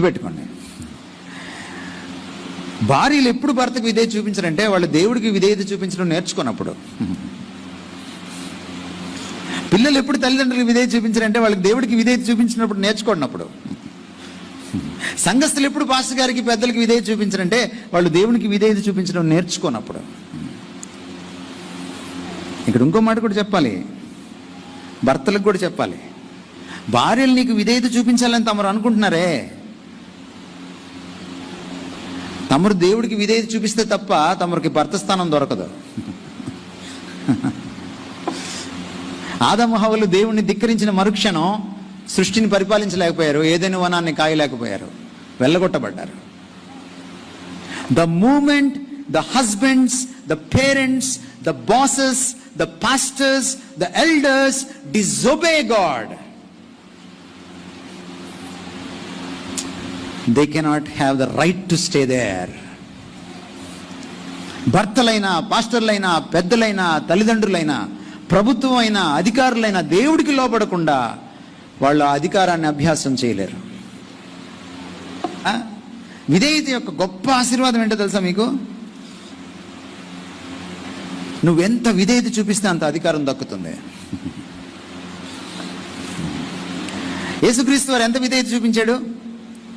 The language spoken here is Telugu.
గుర్తుపెట్టుకోండి. భార్యలు ఎప్పుడు భర్తకు విధేయత చూపించారంటే వాళ్ళు దేవుడికి విధేయత చూపించడం నేర్చుకున్నప్పుడు. పిల్లలు ఎప్పుడు తల్లిదండ్రులకు విధేయత చూపించారంటే వాళ్ళకి దేవుడికి విధేయత చూపించినప్పుడు నేర్చుకున్నప్పుడు. సంఘస్థులు ఎప్పుడు పాస్టర్ గారికి పెద్దలకి విధేయత చూపించారంటే వాళ్ళు దేవునికి విధేయత చూపించడం నేర్చుకున్నప్పుడు. ఇక్కడ ఇంకో మాట కూడా చెప్పాలి. భర్తలకు కూడా చెప్పాలి. భార్యలు నీకు విధేయత చూపించాలని తమరు అనుకుంటున్నారే? తమరు దేవుడికి విధేయత చూపిస్తే తప్ప తమరికి భర్త స్థానం దొరకదు. ఆదమహవలు దేవుణ్ణి ధిక్కరించిన మరుక్షణం సృష్టిని పరిపాలించలేకపోయారు ఏదైనా వనాన్ని కాయలేకపోయారు వెళ్ళగొట్టబడ్డారు. The moment the husbands the parents the bosses the pastors the elders disobey God they cannot have the right to stay there భర్తలైనా పాస్టర్లైనా పెద్దలైనా తల్లిదండ్రులైనా ప్రభుత్వం అయినా అధికారులైనా దేవుడికి లోపడకుండా వాళ్ళు అధికారాన్ని అభ్యాసం చేయలేరు. విధేయత యొక్క గొప్ప ఆశీర్వాదం ఏంటో తెలుసా మీకు? నువ్వెంత విధేయత చూపిస్తే అంత అధికారం దక్కుతుంది. యేసుక్రీస్తు వారు ఎంత విధేయత చూపించాడు?